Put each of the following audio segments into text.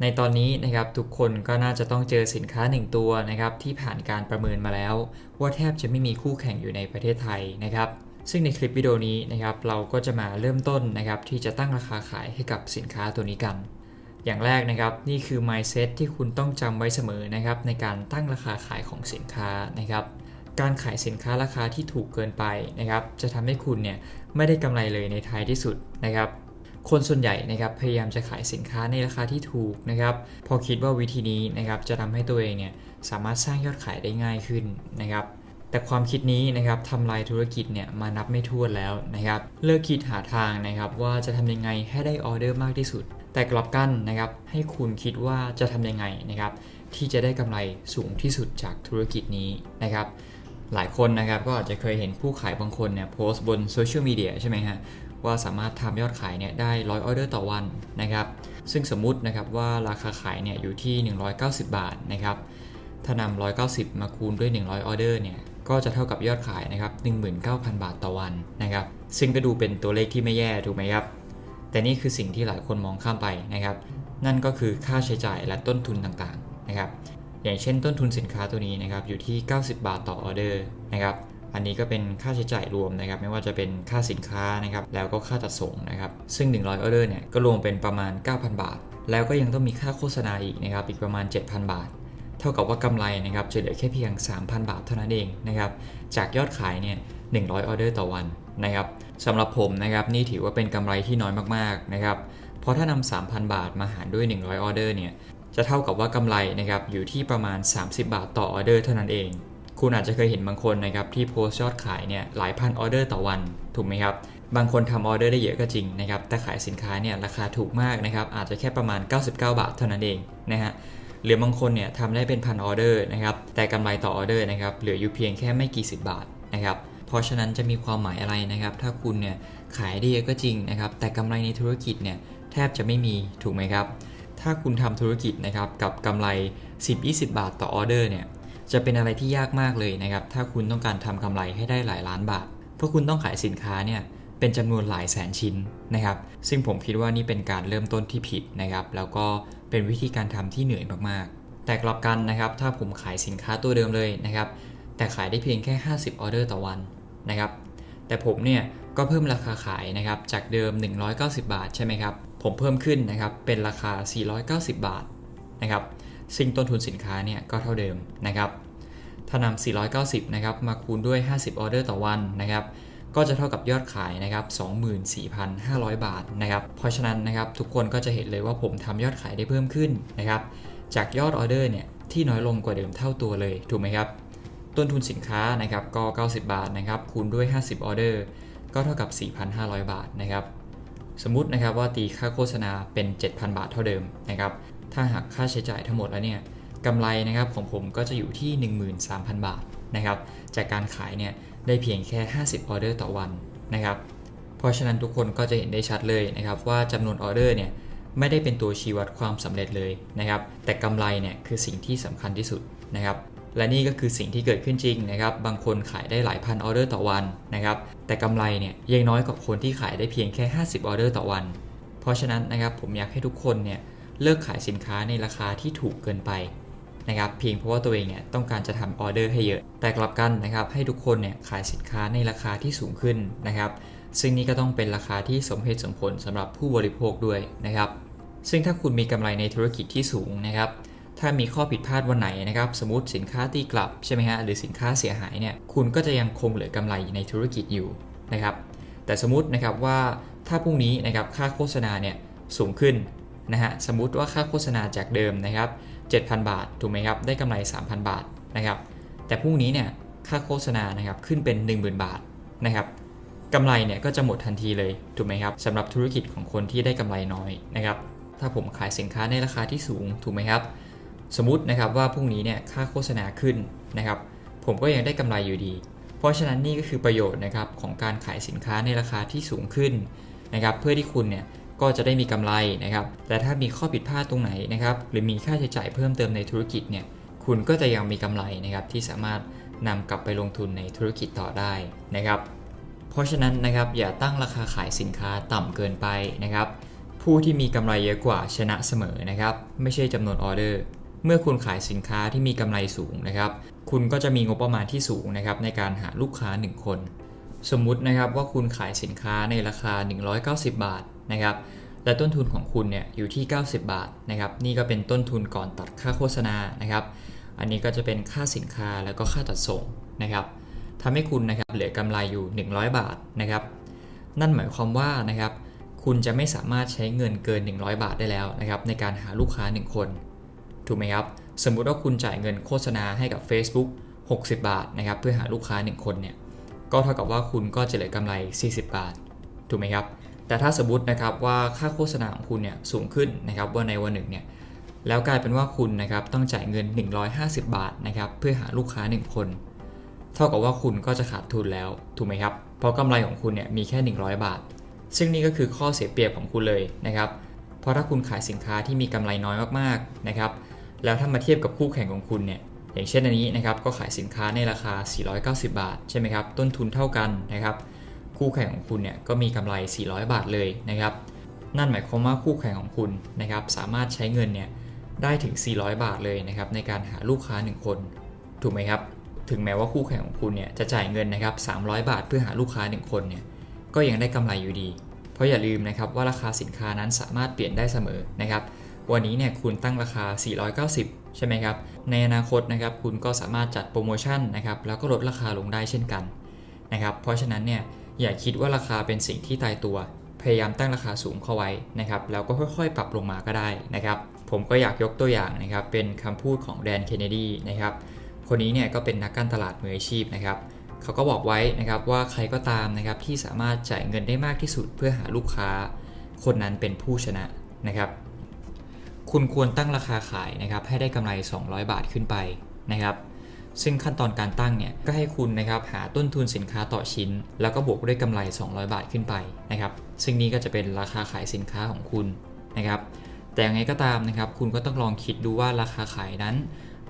ในตอนนี้นะครับทุกคนก็น่าจะต้องเจอสินค้าหนึ่งตัวนะครับที่ผ่านการประเมินมาแล้ว ว่าแทบจะไม่มีคู่แข่งอยู่ในประเทศไทยนะครับซึ่งในคลิปวิดีโอนี้นะครับเราก็จะมาเริ่มต้นนะครับที่จะตั้งราคาขายให้กับสินค้าตัวนี้กัน อย่างแรกนะครับนี่คือ mindset ที่คุณต้องจำไว้เสมอนะครับในการตั้งราคาขายของสินค้านะครับการขายสินค้าราคาที่ถูกเกินไปนะครับจะทำให้คุณเนี่ยไม่ได้กำไรเลยในท้ายที่สุดนะครับ คนส่วนใหญ่นะครับพยายามจะขายสินค้าในราคาที่ถูกนะครับพอคิดว่าวิธีนี้นะครับจะทำให้ตัวเองเนี่ยสามารถสร้างยอดขายได้ง่ายขึ้นนะครับแต่ความคิดนี้นะครับทำลายธุรกิจเนี่ยมานับไม่ถ้วนแล้วนะครับเลิกคิดหาทางนะครับว่าจะทำยังไงให้ได้ออเดอร์มากที่สุด แต่กลับกันนะครับให้คุณคิดว่าจะทำยังไงนะครับที่จะได้กำไรสูงที่สุดจากธุรกิจนี้นะครับหลายคนนะครับก็อาจจะเคยเห็นผู้ขายบางคนเนี่ยโพสต์บนโซเชียลมีเดียใช่ไหมฮะ ว่าสามารถทำยอดขายเนี่ยได้ร้อยออเดอร์ต่อวันนะครับ ซึ่งสมมุตินะครับว่าราคาขายเนี่ยอยู่ที่ 190 บาทนะครับ ถ้านำ190 มาคูณด้วย 100 ออเดอร์เนี่ย ก็จะเท่ากับยอดขายนะครับ 19,000 บาทต่อวันนะครับ ซึ่งก็ดูเป็นตัวเลขที่ไม่แย่ถูกไหมครับ แต่นี่คือสิ่งที่หลายคนมองข้ามไปนะครับ นั่นก็คือค่าใช้จ่ายและต้นทุนต่างๆนะครับ อย่างเช่นต้นทุนสินค้าตัวนี้นะครับอยู่ที่ 90 บาทต่อออเดอร์นะครับ อันนี้ก็เป็นค่าใช้จ่ายรวมนะครับ ไม่ว่าจะเป็นค่าสินค้านะครับ แล้วก็ค่าจัดส่งนะครับ ซึ่ง 100ออเดอร์เนี่ยก็รวมเป็นประมาณ 9,000 บาท แล้วก็ยังต้องมีค่าโฆษณาอีกนะครับ อีกประมาณ 7,000 บาท เท่ากับว่ากำไรนะครับจะเหลือแค่เพียง 3,000 บาทเท่านั้นเองนะครับ จากยอดขายเนี่ย100ออเดอร์ต่อวันนะครับสำหรับผมนะครับนี่ถือว่าเป็นกำไรที่น้อยมากๆนะครับ เพราะถ้านำ3,000 บาทมาหารด้วย 100ออเดอร์เนี่ยจะเท่ากับว่ากำไรนะครับอยู่ที่ประมาณ 30 บาทต่อออเดอร์เท่านั้นเอง คุณอาจจะเคยเห็นบางคนนะครับที่โพสยอดขายเนี่ยหลายพันออเดอร์ต่อวันถูกไหมครับ บางคนทำออเดอร์ได้เยอะก็จริงนะครับแต่ขายสินค้าเนี่ยราคาถูกมากนะครับอาจจะแค่ประมาณ 99 บาทเท่านั้นเองนะฮะหรือบางคนเนี่ยทำได้เป็นพันออเดอร์นะครับแต่กำไรต่อออเดอร์นะครับเหลืออยู่เพียงแค่ไม่กี่สิบบาทนะครับเพราะฉะนั้นจะมีความหมายอะไรนะครับ ถ้าคุณเนี่ยขายได้เยอะก็จริงนะครับแต่กำไรในธุรกิจเนี่ยแทบจะไม่มีถูกไหมครับถ้าคุณทำธุรกิจนะครับกับกำไร 10-20 บาทต่อออเดอร์เนี่ย จะเป็นอะไรที่ยากมากเลยนะครับ ถ้าคุณต้องการทำกำไรให้ได้หลายล้านบาท เพราะคุณต้องขายสินค้าเนี่ยเป็นจำนวนหลายแสนชิ้นนะครับ ซึ่งผมคิดว่านี่เป็นการเริ่มต้นที่ผิดนะครับ แล้วก็เป็นวิธีการทำที่เหนื่อยมากๆ แต่กลับกันนะครับ ถ้าผมขายสินค้าตัวเดิมเลยนะครับ แต่ขายได้เพียงแค่ 50 ออเดอร์ต่อวันนะครับ แต่ผมเนี่ยก็เพิ่มราคาขายนะครับ จากเดิม 190 บาทใช่ไหมครับ ผมเพิ่มขึ้นนะครับ เป็นราคา 490 บาทนะครับ ซึ่งต้นทุนสินค้าเนี่ยก็เท่าเดิมนะครับ ถ้านำ490 นะครับ มาคูณด้วย 50 ออเดอร์ต่อวันนะครับ ก็จะเท่ากับยอดขายนะครับ 24,500 บาทนะครับ เพราะฉะนั้นนะครับทุกคนก็จะเห็นเลยว่าผมทำยอดขายได้เพิ่มขึ้นนะครับ จากยอดออเดอร์เนี่ยที่น้อยลงกว่าเดิมเท่าตัวเลยถูกไหมครับ ต้นทุนสินค้านะครับก็ 90 บาทนะครับคูณด้วย 50 ออเดอร์ก็เท่ากับ 4,500 บาทนะครับ สมมุตินะครับว่าตีค่าโฆษณาเป็น 7,000 บาทเท่าเดิมนะครับ ถ้าหากค่าใช้จ่ายทั้งหมดแล้วเนี่ย กำไรนะครับของผมก็จะอยู่ที่ 13,000 บาทนะครับ จากการขายเนี่ยได้เพียงแค่ 50 ออเดอร์ต่อวันนะครับ เพราะฉะนั้นทุกคนก็จะเห็นได้ชัดเลยนะครับว่าจำนวนออเดอร์เนี่ยไม่ได้เป็นตัวชี้วัดความสำเร็จเลยนะครับ แต่กำไรเนี่ยคือสิ่งที่สำคัญที่สุดนะครับ และนี่ก็คือสิ่งที่เกิดขึ้นจริงนะครับ บางคนขายได้หลายพันออเดอร์ต่อวันนะครับ แต่กำไรเนี่ยยังน้อยกว่าคนที่ขายได้เพียงแค่ 50 ออเดอร์ต่อวัน เพราะฉะนั้นนะครับผมอยากให้ทุกคนเนี่ยเลิกขายสินค้าในราคาที่ถูกเกินไป นะครับเพียงเพราะว่าตัวเองเนี่ยต้องการจะทำออเดอร์ให้เยอะ แต่กลับกันนะครับให้ทุกคนเนี่ยขายสินค้าในราคาที่สูงขึ้นนะครับ ซึ่งนี่ก็ต้องเป็นราคาที่สมเหตุสมผลสำหรับผู้บริโภคด้วยนะครับ ซึ่งถ้าคุณมีกำไรในธุรกิจที่สูงนะครับถ้ามีข้อผิดพลาดวันไหนนะครับสมมติสินค้าตีกลับใช่ไหมฮะหรือสินค้าเสียหายเนี่ยคุณก็จะยังคงเหลือกำไรในธุรกิจอยู่นะครับแต่สมมตินะครับว่าถ้าพรุ่งนี้นะครับค่าโฆษณาเนี่ยสูงขึ้นนะฮะสมมติว่าค่าโฆษณาจากเดิมนะครับ 7,000 บาท ถูกไหมครับ ได้กำไร 3,000 บาทนะครับ แต่พรุ่งนี้เนี่ยค่าโฆษณานะครับขึ้นเป็น 10,000 บาทนะครับกำไรเนี่ยก็จะหมดทันทีเลยถูกไหมครับสำหรับธุรกิจของคนที่ได้กำไรน้อยนะครับ ถ้าผมขายสินค้าในราคาที่สูงถูกไหมครับ สมมตินะครับว่าพรุ่งนี้เนี่ยค่าโฆษณาขึ้นนะครับ ผมก็ยังได้กำไรอยู่ดี เพราะฉะนั้นนี่ก็คือประโยชน์นะครับของการขายสินค้าในราคาที่สูงขึ้นนะครับ เพื่อที่คุณเนี่ย ก็จะได้มีกำไรนะครับ แต่ถ้ามีข้อผิดพลาดตรงไหนนะครับ หรือมีค่าใช้จ่ายเพิ่มเติมในธุรกิจเนี่ย คุณก็จะยังมีกำไรนะครับที่สามารถนำกลับไปลงทุนในธุรกิจต่อได้นะครับ เพราะฉะนั้นนะครับอย่าตั้งราคาขายสินค้าต่ำเกินไปนะครับ ผู้ที่มีกำไรเยอะกว่าชนะเสมอนะครับ ไม่ใช่จำนวนออเดอร์ เมื่อคุณขายสินค้าที่มีกำไรสูงนะครับ คุณก็จะมีงบประมาณที่สูงนะครับในการหาลูกค้า 1 คน สมมุตินะครับว่าคุณขายสินค้าในราคา 190 บาท นะครับและต้นทุนของคุณเนี่ยอยู่ที่ 90 บาทนะครับนี่ก็เป็นต้นทุนก่อนตัดค่าโฆษณานะครับ อันนี้ก็จะเป็นค่าสินค้าแล้วก็ค่าตัดส่งนะครับทำให้คุณนะครับเหลือกำไรอยู่ 100 บาทนะครับนั่นหมายความว่านะครับคุณจะไม่สามารถใช้เงินเกิน 100 บาทได้แล้วนะครับในการหาลูกค้า 1 คน ถูกไหมครับ สมมุติว่าคุณจ่ายเงินโฆษณาให้กับ Facebook 60 บาทนะครับเพื่อหาลูกค้า 1 คนเนี่ยก็เท่ากับว่าคุณก็จะเหลือกำไร 40 บาท ถูกไหมครับ แต่ถ้าสมมตินะครับว่าค่าโฆษณาของคุณเนี่ยสูงขึ้นนะครับว่าในวันหนึ่งเนี่ยแล้วกลายเป็นว่าคุณนะครับต้องจ่ายเงิน 150 บาทนะครับเพื่อหาลูกค้า 1 คน เท่ากับว่าคุณก็จะขาดทุนแล้วถูกไหมครับ เพราะกำไรของคุณเนี่ยมีแค่ 100 บาท ซึ่งนี่ก็คือข้อเสียเปรียบของคุณเลยนะครับเพราะถ้าคุณขายสินค้าที่มีกำไรน้อยมากๆนะครับแล้วถ้ามาเทียบกับคู่แข่งของคุณเนี่ยอย่างเช่นอันนี้นะครับก็ขายสินค้าในราคา 490 บาทใช่ไหมครับต้นทุนเท่ากันนะครับ คู่แข่งของคุณเนี่ยก็มีกำไร 400 บาทเลยนะครับ นั่นหมายความว่าคู่แข่งของคุณนะครับสามารถใช้เงินเนี่ยได้ถึง 400 บาทเลยนะครับในการหาลูกค้า 1 คน ถูกไหมครับ ถึงแม้ว่าคู่แข่งของคุณเนี่ยจะจ่ายเงินนะครับ 300 บาทเพื่อหาลูกค้า 1 คนเนี่ยก็ยังได้กำไรอยู่ดี เพราะอย่าลืมนะครับว่าราคาสินค้านั้นสามารถเปลี่ยนได้เสมอนะครับวันนี้เนี่ยคุณตั้งราคา 490 ใช่ไหมครับ ในอนาคตนะครับคุณก็สามารถจัดโปรโมชั่นนะครับแล้วก็ลดราคาลงได้เช่นกันนะครับ เพราะฉะนั้นเนี่ย อย่าคิดว่าราคาเป็นสิ่งที่ตายตัว พยายามตั้งราคาสูงเข้าไว้นะครับแล้วก็ค่อยๆ ปรับลงมาก็ได้นะครับ ผมก็อยากยกตัวอย่างนะครับ เป็นคำพูดของแดนเคนเนดีนะครับคนนี้เนี่ยก็เป็นนักการตลาดมืออาชีพนะครับเขาก็บอกไว้นะครับว่าใครก็ตามนะครับที่สามารถจ่ายเงินได้มากที่สุดเพื่อหาลูกค้า คนนั้นเป็นผู้ชนะนะครับ คุณควรตั้งราคาขายนะครับให้ได้กำไร 200 บาทขึ้นไปนะครับ ซึ่งขั้นตอนการตั้งเนี่ยก็ให้คุณนะครับหาต้นทุนสินค้าต่อชิ้น แล้วก็บวกด้วยกำไร 200 บาทขึ้นไปนะครับซึ่งนี้ก็จะเป็นราคาขายสินค้าของคุณนะครับแต่ยังไงก็ตามนะครับคุณก็ต้องลองคิดดูว่าราคาขายนั้น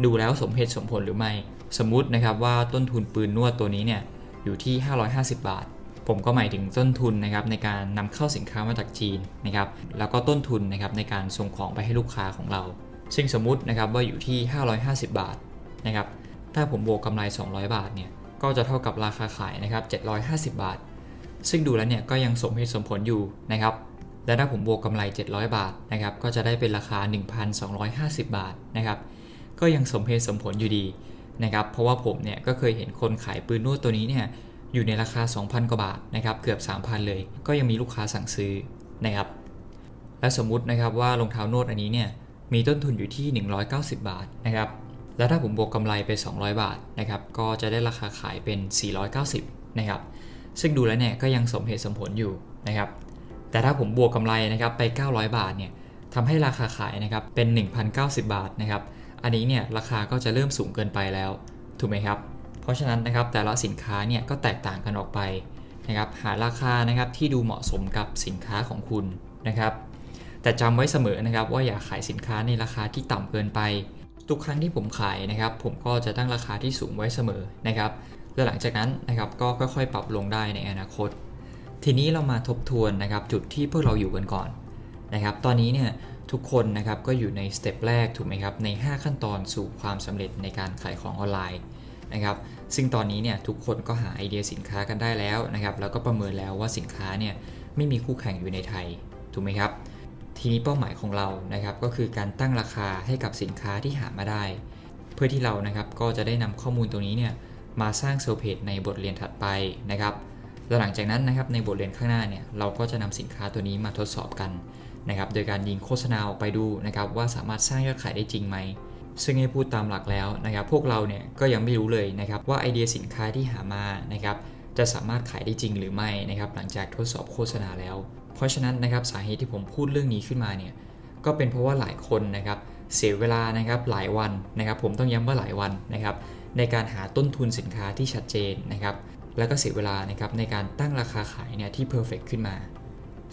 ดูแล้วสมเหตุสมผลหรือไม่ สมมุตินะครับว่าต้นทุนปืนนวดตัวนี้เนี่ยอยู่ที่ 550 บาท ผมก็หมายถึงต้นทุนนะครับในการนำเข้าสินค้ามาจากจีนนะครับแล้วก็ต้นทุนนะครับในการส่งของไปให้ลูกค้าของเรา ซึ่งสมมุตินะครับว่าอยู่ที่ 550 บาทนะครับ ถ้าผมบวกกำไร 200 บาทเนี่ยก็จะเท่ากับราคาขายนะครับ750 บาท ซึ่งดูแล้วเนี่ยก็ยังสมเหตุสมผลอยู่นะครับและถ้าผมบวกกำไร 700 บาทนะครับก็จะได้เป็นราคา 1,250 บาทนะครับก็ยังสมเหตุสมผลอยู่ดีนะครับเพราะว่าผมเนี่ยก็เคยเห็นคนขายปืนนวดตัวนี้เนี่ยอยู่ในราคา 2,000 กว่าบาทนะครับเกือบ 3,000 เลย ก็ยังมีลูกค้าสั่งซื้อนะครับและสมมุตินะครับว่ารองเท้านวดอันนี้เนี่ยมีต้นทุนอยู่ที่ 190 บาทนะครับ แล้วถ้าผมบวกกำไรไป 200 บาทนะครับก็จะได้ราคาขายเป็น 490นะครับซึ่งดูแล้วเนี่ยก็ยังสมเหตุสมผลอยู่นะครับแต่ถ้าผมบวกกำไรนะครับไป 900 บาทเนี่ยทำให้ราคาขายนะครับเป็น 1,090 บาทนะครับอันนี้เนี่ยราคาก็จะเริ่มสูงเกินไปแล้วถูกไหมครับเพราะฉะนั้นนะครับแต่ละสินค้าเนี่ยก็แตกต่างกันออกไปนะครับหาราคานะครับที่ดูเหมาะสมกับสินค้าของคุณนะครับแต่จำไว้เสมอนะครับว่าอย่าขายสินค้าในราคาที่ต่ำเกินไป ทุกครั้งที่ผมขายนะครับ ผมก็จะตั้งราคาที่สูงไว้เสมอนะครับและหลังจากนั้นนะครับก็ค่อยๆ ปรับลงได้ในอนาคต ทีนี้เรามาทบทวนนะครับจุดที่พวกเราอยู่กันก่อนนะครับ ตอนนี้เนี่ยทุกคนนะครับก็อยู่ในสเต็ปแรกถูกไหมครับใน 5 ขั้นตอนสู่ความสำเร็จในการขายของออนไลน์นะครับ ซึ่งตอนนี้เนี่ยทุกคนก็หาไอเดียสินค้ากันได้แล้วนะครับ แล้วก็ประเมินแล้วว่าสินค้าเนี่ยไม่มีคู่แข่งอยู่ในไทยถูกไหมครับ ทีนี้เป้าหมายของเรานะครับ ก็คือการตั้งราคาให้กับสินค้าที่หามาได้ เพื่อที่เรานะครับก็จะได้นำข้อมูลตรงนี้เนี่ยมาสร้างเซลล์เพจในบทเรียนถัดไปนะครับแล้วหลังจากนั้นนะครับในบทเรียนข้างหน้าเนี่ยเราก็จะนำสินค้าตัวนี้มาทดสอบกันนะครับ โดยการยิงโฆษณาออกไปดูนะครับ ว่าสามารถสร้างยอดขายได้จริงไหมซึ่งให้พูดตามหลักแล้วนะครับ พวกเราเนี่ยก็ยังไม่รู้เลยนะครับว่าไอเดียสินค้าที่หามานะครับจะสามารถขายได้จริงหรือไม่นะครับ หลังจากทดสอบโฆษณาแล้วเพราะฉะนั้นนะครับสาเหตุที่ผมพูดเรื่องนี้ขึ้นมาเนี่ยก็เป็นเพราะว่าหลายคนนะครับเสียเวลานะครับหลายวันนะครับ ผมต้องย้ำว่าหลายวันนะครับ ในการหาต้นทุนสินค้าที่ชัดเจนนะครับ แล้วก็เสียเวลานะครับในการตั้งราคาขายเนี่ยที่เพอร์เฟกขึ้นมา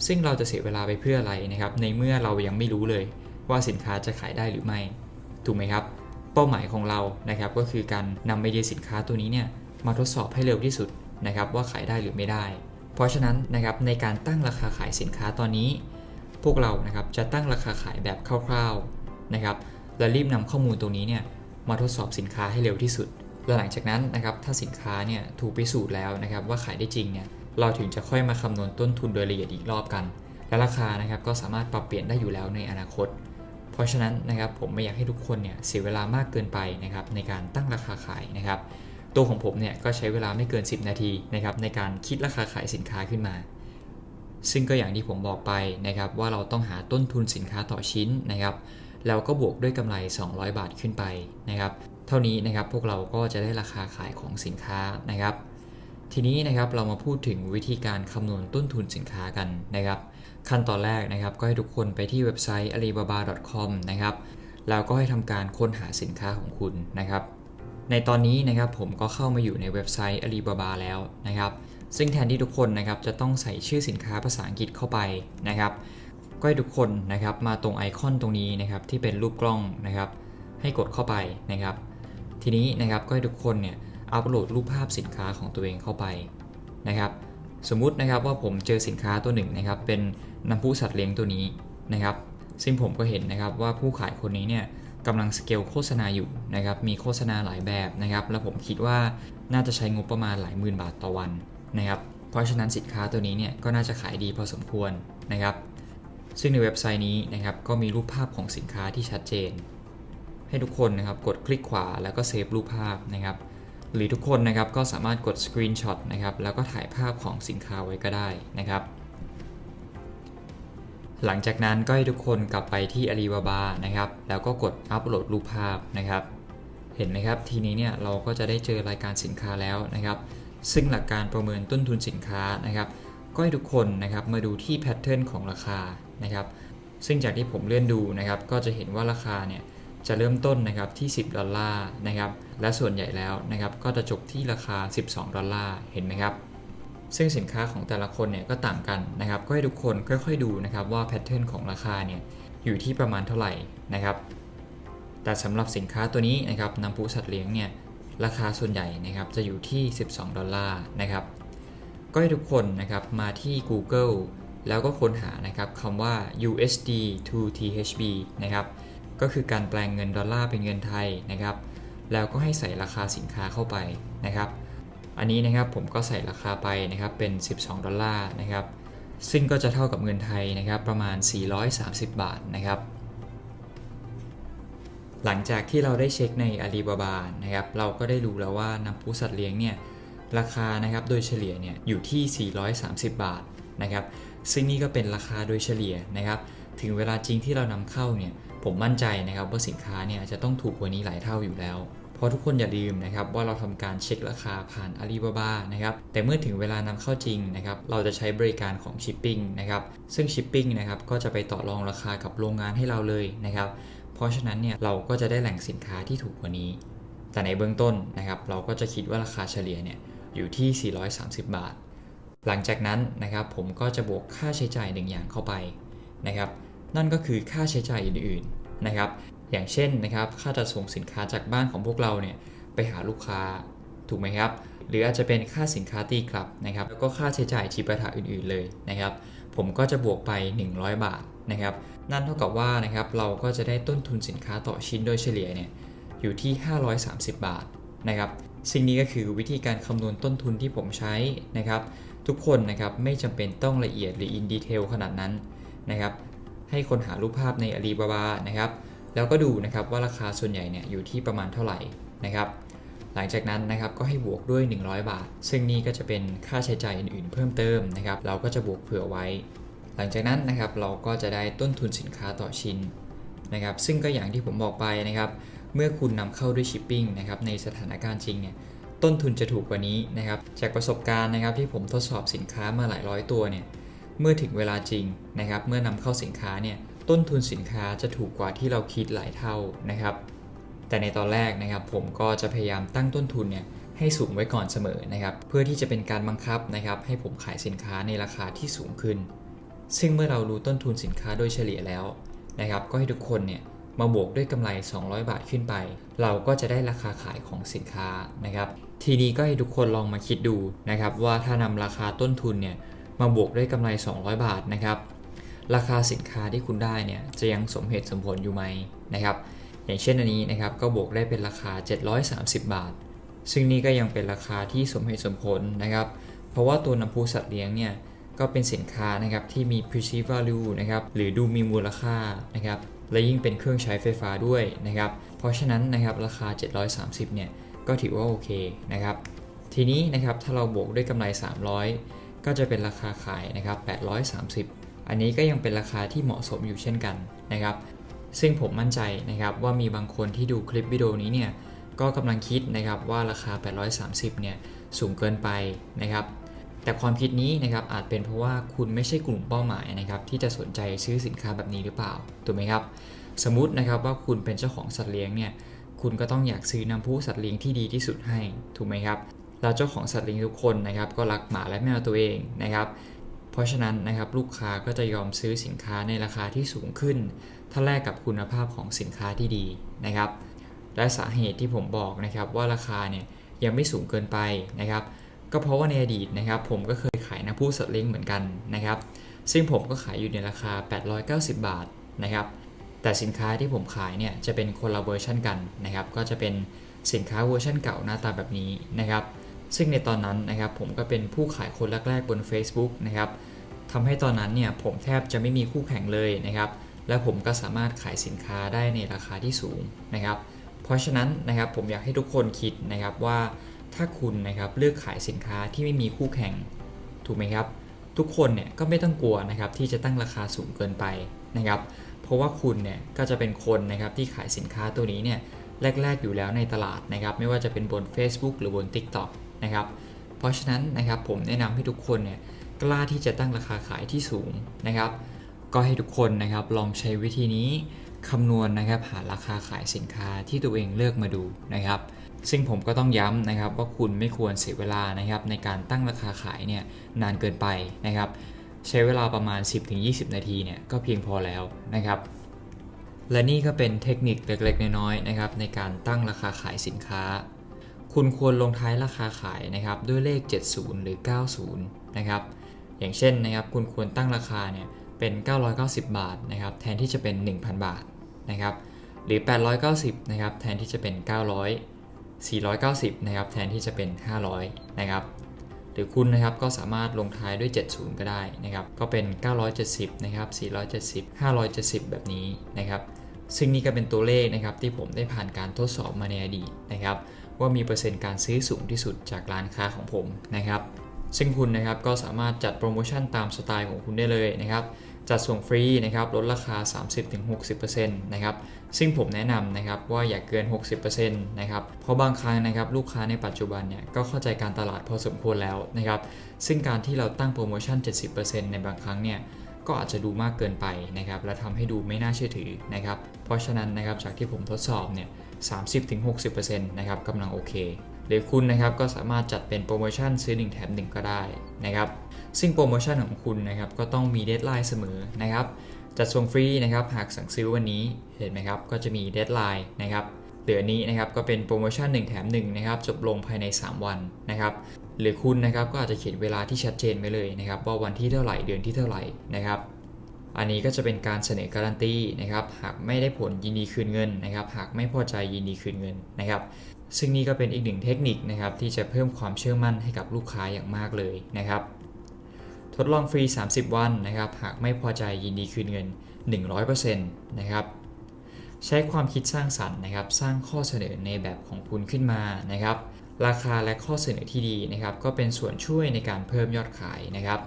ซึ่งเราจะเสียเวลาไปเพื่ออะไรนะครับ ในเมื่อเรายังไม่รู้เลยว่าสินค้าจะขายได้หรือไม่ ถูกไหมครับ เป้าหมายของเรานะครับก็คือการนำไอเดียสินค้าตัวนี้เนี่ยมาทดสอบให้เร็วที่สุดนะครับว่าขายได้หรือไม่ได้ เพราะฉะนั้นนะครับในการตั้งราคาขายสินค้าตอนนี้ พวกเรานะครับจะตั้งราคาขายแบบคร่าวๆนะครับและรีบนำข้อมูลตรงนี้เนี่ยมาทดสอบสินค้าให้เร็วที่สุดและหลังจากนั้นนะครับถ้าสินค้าเนี่ยถูกพิสูจน์แล้วนะครับว่าขายได้จริงเนี่ยเราถึงจะค่อยมาคำนวณต้นทุนโดยละเอียดอีกรอบกัน และราคานะครับก็สามารถปรับเปลี่ยนได้อยู่แล้วในอนาคต เพราะฉะนั้นนะครับผมไม่อยากให้ทุกคนเนี่ยเสียเวลามากเกินไปนะครับในการตั้งราคาขายนะครับ ตัวของผมเนี่ยก็ใช้เวลาไม่เกิน 10 นาทีนะครับในการคิดราคาขายสินค้าขึ้นมา ซึ่งก็อย่างที่ผมบอกไปนะครับว่าเราต้องหาต้นทุนสินค้าต่อชิ้นนะครับแล้วก็บวกด้วยกำไร 200 บาทขึ้นไปนะครับ เท่านี้นะครับพวกเราก็จะได้ราคาขายของสินค้านะครับ ทีนี้นะครับเรามาพูดถึงวิธีการคำนวณต้นทุนสินค้ากันนะครับ ขั้นตอนแรกนะครับก็ให้ทุกคนไปที่เว็บไซต์ alibaba.com นะครับแล้วก็ให้ทำการค้นหาสินค้าของคุณนะครับ ในตอนนี้นะครับผมก็เข้ามาอยู่ในเว็บไซต์ Alibaba แล้วนะครับ ซึ่งแทนที่ทุกคนนะครับจะต้องใส่ชื่อสินค้าภาษาอังกฤษเข้าไปนะครับ ก็ให้ทุกคนนะครับมาตรงไอคอนตรงนี้นะครับที่เป็นรูปกล้องนะครับ ให้กดเข้าไปนะครับ ทีนี้นะครับก็ให้ทุกคนเนี่ยอัปโหลดรูปภาพสินค้าของตัวเองเข้าไปนะครับ สมมุตินะครับว่าผมเจอสินค้าตัวหนึ่งนะครับ เป็นน้ำพุสัตว์เลี้ยงตัวนี้นะครับ ซึ่งผมก็เห็นนะครับว่าผู้ขายคนนี้เนี่ย กำลังสเกลโฆษณาอยู่นะครับ มีโฆษณาหลายแบบนะครับ แล้วผมคิดว่าน่าจะใช้งบประมาณหลายหมื่นบาทต่อวันนะครับ เพราะฉะนั้นสินค้าตัวนี้เนี่ยก็น่าจะขายดีพอสมควรนะครับ ซึ่งในเว็บไซต์นี้นะครับก็มีรูปภาพของสินค้าที่ชัดเจน ให้ทุกคนนะครับกดคลิกขวาแล้วก็เซฟรูปภาพนะครับ หรือทุกคนนะครับก็สามารถกดสกรีนช็อตนะครับแล้วก็ถ่ายภาพของสินค้าไว้ก็ได้นะครับ หลังจากนั้นก็ให้ทุกคนกลับไปที่ Alibaba นะครับ แล้วก็กดอัปโหลดรูปภาพนะครับ เห็นไหมครับ ทีนี้เนี่ยเราก็จะได้เจอรายการสินค้าแล้วนะครับ ซึ่งหลักการประเมินต้นทุนสินค้านะครับ ก็ให้ทุกคนนะครับมาดูที่แพทเทิร์นของราคานะครับ ซึ่งจากที่ผมเลื่อนดูนะครับ ก็จะเห็นว่าราคาเนี่ยจะเริ่มต้นนะครับที่ 10 ดอลลาร์นะครับ และส่วนใหญ่แล้วนะครับก็จะจบที่ราคา 12 ดอลลาร์ เห็นไหมครับ ซึ่งสินค้าของแต่ละคนเนี่ยก็ต่างกันนะครับ ก็ให้ทุกคนค่อยๆดูนะครับว่าแพทเทิร์นของราคาเนี่ยอยู่ที่ประมาณเท่าไหร่นะครับ แต่สำหรับสินค้าตัวนี้นะครับน้ำพุสัตว์เลี้ยงเนี่ยราคาส่วนใหญ่นะครับจะอยู่ที่ 12 ดอลลาร์นะครับ ก็ให้ทุกคนนะครับมาที่ Google แล้วก็ค้นหานะครับคำว่า USD to THB นะครับ ก็คือการแปลงเงินดอลลาร์เป็นเงินไทยนะครับ แล้วก็ให้ใส่ราคาสินค้าเข้าไปนะครับ อันนี้นะครับผมก็ใส่ราคาไปนะครับเป็น 12 ดอลลาร์นะครับ ซึ่งก็จะเท่ากับเงินไทยนะครับประมาณ 430 บาทนะครับ หลังจากที่เราได้เช็คใน Alibaba นะครับ เราก็ได้รู้แล้วว่าน้ำพุสัตว์เลี้ยงเนี่ยราคานะครับโดยเฉลี่ยเนี่ยอยู่ที่ 430 บาทนะครับ ซึ่งนี่ก็เป็นราคาโดยเฉลี่ยนะครับ ถึงเวลาจริงที่เรานำเข้าเนี่ยผมมั่นใจนะครับว่าสินค้าเนี่ยจะต้องถูกกว่านี้หลายเท่าอยู่แล้ว เพราะทุกคนอย่าลืมนะครับว่าเราทำการเช็คราคาผ่าน Alibaba นะครับแต่เมื่อถึงเวลานำเข้าจริงนะครับเราจะใช้บริการของ Shipping นะครับซึ่ง Shipping นะครับก็จะไปต่อรองราคากับโรงงานให้เราเลยนะครับเพราะฉะนั้นเนี่ยเราก็จะได้แหล่งสินค้าที่ถูกกว่านี้ แต่ในเบื้องต้นนะครับเราก็จะคิดว่าราคาเฉลี่ยเนี่ยอยู่ที่ 430 บาท หลังจากนั้นนะครับผมก็จะบวกค่าใช้จ่ายหนึ่งอย่างเข้าไปนะครับนั่นก็คือค่าใช้จ่ายอื่นๆนะครับ อย่างเช่นนะครับค่าจัดส่งสินค้าจากบ้านของพวกเราเนี่ยไปหาลูกค้าถูกไหมครับ หรืออาจจะเป็นค่าสินค้าตีกลับนะครับ แล้วก็ค่าใช้จ่ายจีปาถะอื่นๆเลยนะครับ ผมก็จะบวกไป 100 บาทนะครับ นั่นเท่ากับว่านะครับเราก็จะได้ต้นทุนสินค้าต่อชิ้นโดยเฉลี่ยเนี่ยอยู่ที่ 530 บาทนะครับสิ่งนี้ก็คือวิธีการคำนวณต้นทุนที่ผมใช้นะครับ ทุกคนนะครับไม่จำเป็นต้องละเอียดหรืออินดีเทลขนาดนั้นนะครับ ให้คนหารูปภาพใน Alibaba นะครับ แล้วก็ดูนะครับว่าราคาส่วนใหญ่เนี่ยอยู่ที่ประมาณเท่าไหร่นะครับหลังจากนั้นนะครับก็ให้บวกด้วย 100 บาท ซึ่งนี่ก็จะเป็นค่าใช้จ่ายอื่นๆ เพิ่มเติมนะครับเราก็จะบวกเผื่อไว้ หลังจากนั้นนะครับเราก็จะได้ต้นทุนสินค้าต่อชิ้นนะครับซึ่งก็อย่างที่ผมบอกไปนะครับเมื่อคุณนำเข้าด้วยชิปปิ้งนะครับในสถานการณ์จริงเนี่ยต้นทุนจะถูกกว่านี้นะครับจากประสบการณ์นะครับที่ผมทดสอบสินค้ามาหลายร้อยตัวเนี่ยเมื่อถึงเวลาจริงนะครับเมื่อนำเข้าสินค้าเนี่ย ต้นทุนสินค้าจะถูกกว่าที่เราคิดหลายเท่านะครับ แต่ในตอนแรกนะครับผมก็จะพยายามตั้งต้นทุนเนี่ยให้สูงไว้ก่อนเสมอนะครับ เพื่อที่จะเป็นการบังคับนะครับให้ผมขายสินค้าในราคาที่สูงขึ้น ซึ่งเมื่อเรารู้ต้นทุนสินค้าโดยเฉลี่ยแล้วนะครับ ก็ให้ทุกคนเนี่ยมาบวกด้วยกำไร 200 บาทขึ้นไป เราก็จะได้ราคาขายของสินค้านะครับ ทีนี้ก็ให้ทุกคนลองมาคิดดูนะครับ ว่าถ้านำราคาต้นทุนเนี่ยมาบวกด้วยกำไร 200 บาทนะครับ ราคาสินค้าที่คุณได้เนี่ยจะยังสมเหตุสมผลอยู่ไหมนะครับ อย่างเช่นอันนี้นะครับก็บวกได้เป็นราคา 730 บาท ซึ่งนี่ก็ยังเป็นราคาที่สมเหตุสมผลนะครับ เพราะว่าตัวน้ำพุสัตว์เลี้ยงเนี่ยก็เป็นสินค้านะครับที่มี perceived value นะครับหรือดูมีมูลค่านะครับและยิ่งเป็นเครื่องใช้ไฟฟ้าด้วยนะครับ เพราะฉะนั้นนะครับราคา 730 เนี่ยก็ถือว่าโอเคนะครับ ทีนี้นะครับถ้าเราบวกด้วยกำไร 300 ก็จะเป็นราคาขายนะครับ830 อันนี้ก็ยังเป็นราคาที่เหมาะสมอยู่เช่นกันนะครับ ซึ่งผมมั่นใจนะครับว่ามีบางคนที่ดูคลิปวิดีโอนี้เนี่ยก็กำลังคิดนะครับว่าราคา 830 เนี่ยสูงเกินไปนะครับ แต่ความคิดนี้นะครับอาจเป็นเพราะว่าคุณไม่ใช่กลุ่มเป้าหมายนะครับที่จะสนใจซื้อสินค้าแบบนี้หรือเปล่าถูกไหมครับ สมมตินะครับว่าคุณเป็นเจ้าของสัตว์เลี้ยงเนี่ยคุณก็ต้องอยากซื้อน้ำพุสัตว์เลี้ยงที่ดีที่สุดให้ถูกไหมครับแล้วเจ้าของสัตว์เลี้ยงทุกคนนะครับก็รักหมาและแมวตัวเองนะครับ ราะฉะนั้นนะครับลูกค้าก็จะยอมซื้อสินค้าในราคาที่สูงขึ้น ถ้าแลกกับคุณภาพของสินค้าที่ดีนะครับ และสาเหตุที่ผมบอกนะครับว่าราคาเนี่ยยังไม่สูงเกินไปนะครับ ก็เพราะว่าในอดีตนะครับผมก็เคยขายน้ำพุสัตว์เลี้ยงเหมือนกันนะครับ ซึ่งผมก็ขายอยู่ในราคา 890 บาทนะครับ แต่สินค้าที่ผมขายเนี่ยจะเป็นคนละเวอร์ชันกันนะครับ ก็จะเป็นสินค้าเวอร์ชันเก่าหน้าตาแบบนี้นะครับ ซึ่งในตอนนั้นนะครับผมก็เป็นผู้ขายคนแรกๆบน Facebook นะครับทำให้ตอนนั้นเนี่ยผมแทบจะไม่มีคู่แข่งเลยนะครับ และผมก็สามารถขายสินค้าได้ในราคาที่สูงนะครับ เพราะฉะนั้นนะครับผมอยากให้ทุกคนคิดนะครับว่าถ้าคุณนะครับเลือกขายสินค้าที่ไม่มีคู่แข่งถูกไหมครับ ทุกคนเนี่ยก็ไม่ต้องกลัวนะครับที่จะตั้งราคาสูงเกินไปนะครับ เพราะว่าคุณเนี่ยก็จะเป็นคนนะครับที่ขายสินค้าตัวนี้เนี่ยแรก ๆ อยู่แล้วในตลาดนะครับ ไม่ว่าจะเป็นบน Facebook หรือบน TikTok นะครับ เพราะฉะนั้นนะครับผมแนะนำให้ทุกคนเนี่ยกล้าที่จะตั้งราคาขายที่สูงนะครับ ก็ให้ทุกคนนะครับลองใช้วิธีนี้คำนวณนะครับหาราคาขายสินค้าที่ตัวเองเลือกมาดูนะครับ ซึ่งผมก็ต้องย้ำนะครับ ว่าคุณไม่ควรเสียเวลานะครับ ในการตั้งราคาขายเนี่ยนานเกินไปนะครับ ใช้เวลาประมาณ 10-20 นาทีเนี่ยก็เพียงพอแล้วนะครับ และนี่ก็เป็นเทคนิคเล็กๆน้อยๆนะครับ ในการตั้งราคาขายสินค้า คุณควรลงท้ายราคาขายนะครับด้วยเลข 70 หรือ 90 นะครับ อย่างเช่นนะครับคุณควรตั้งราคาเนี่ยเป็น 990 บาทนะครับแทนที่จะเป็น 1,000 บาทนะครับหรือ 890 นะครับแทนที่จะเป็น 900 490 นะครับแทนที่จะเป็น 500 นะครับหรือคุณนะครับก็สามารถลงท้ายด้วย 70 ก็ได้นะครับก็เป็น 970 นะครับ 470 570 แบบนี้นะครับซึ่งนี่ก็เป็นตัวเลขนะครับที่ผมได้ผ่านการทดสอบมาในอดีตนะครับ ว่ามีเปอร์เซ็นต์การซื้อสูงที่สุดจากร้านค้าของผมนะครับ ซึ่งคุณนะครับก็สามารถจัดโปรโมชั่นตามสไตล์ของคุณได้เลยนะครับ จัดส่งฟรีนะครับลดราคา 30-60%นะครับ ซึ่งผมแนะนำนะครับว่าอย่าเกิน 60%นะครับ เพราะบางครั้งนะครับลูกค้าในปัจจุบันเนี่ยก็เข้าใจการตลาดพอสมควรแล้วนะครับ ซึ่งการที่เราตั้งโปรโมชั่น 70%ในบางครั้งเนี่ยก็อาจจะดูมากเกินไปนะครับ และทำให้ดูไม่น่าเชื่อถือนะครับ เพราะฉะนั้นนะครับจากที่ผมทดสอบเนี่ย 30-60%นะครับกำลังโอเค หรือคุณนะครับก็สามารถจัดเป็นโปรโมชั่นซื้อ 1 แถม 1 ก็ได้นะครับซึ่งโปรโมชั่นของคุณนะครับก็ต้องมีเดทไลน์เสมอนะครับจัดส่งฟรีนะครับหากสั่งซื้อวันนี้เห็นไหมครับก็จะมีเดทไลน์นะครับเหลือนี้นะครับก็เป็นโปรโมชั่น 1 แถม1นะครับจบลงภายใน 3 วันนะครับหรือคุณนะครับก็อาจจะเขียนเวลาที่ชัดเจนไว้เลยนะครับว่าวันที่เท่าไหร่เดือนที่เท่าไหร่นะครับ อันนี้ก็จะเป็นการเสนอการันตีนะครับ หากไม่ได้ผลยินดีคืนเงินนะครับ หากไม่พอใจยินดีคืนเงินนะครับ ซึ่งนี่ก็เป็นอีกหนึ่งเทคนิคนะครับที่จะเพิ่มความเชื่อมั่นให้กับลูกค้าอย่างมากเลยนะครับ ทดลองฟรี 30 วันนะครับ หากไม่พอใจยินดีคืนเงิน 100%นะครับ ใช้ความคิดสร้างสรรค์นะครับ สร้างข้อเสนอในแบบของคุณขึ้นมานะครับ ราคาและข้อเสนอที่ดีนะครับ ก็เป็นส่วนช่วยในการเพิ่มยอดขายนะครับ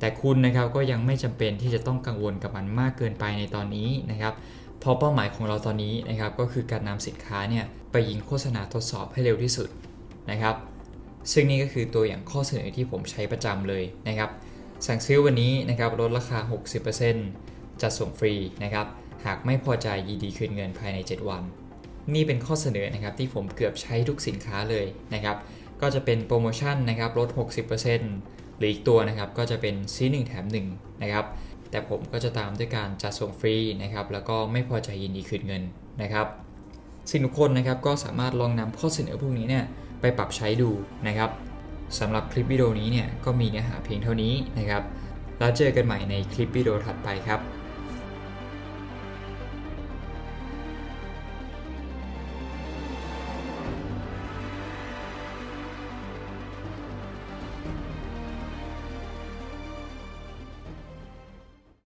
แต่คุณนะครับก็ยังไม่จำเป็นที่จะต้องกังวลกับมันมากเกินไปในตอนนี้นะครับเพราะเป้าหมายของเราตอนนี้นะครับก็คือการนำสินค้าเนี่ยไปยิงโฆษณาทดสอบให้เร็วที่สุดนะครับ ซึ่งนี่ก็คือตัวอย่างข้อเสนอที่ผมใช้ประจำเลยนะครับ สั่งซื้อวันนี้นะครับลดราคา 60%จัดส่งฟรีนะครับ หากไม่พอใจยินดีคืนเงินภายใน 7 วัน นี่เป็นข้อเสนอนะครับที่ผมเกือบใช้ทุกสินค้าเลยนะครับ ก็จะเป็นโปรโมชั่นนะครับลด 60% หรืออีกตัวนะครับก็จะเป็นซื้อ1แถม1นะครับแต่ผมก็จะตามด้วยการจัดส่งฟรีนะครับแล้วก็ไม่พอใจยินดีคืนเงินนะครับสิ่งทุกคนนะครับก็สามารถลองนำข้อเสนอพวกนี้เนี่ยไปปรับใช้ดูนะครับสำหรับคลิปวิดีโอนี้เนี่ยก็มีเนื้อหาเพียงเท่านี้นะครับแล้วเจอกันใหม่ในคลิปวิดีโอถัดไปครับ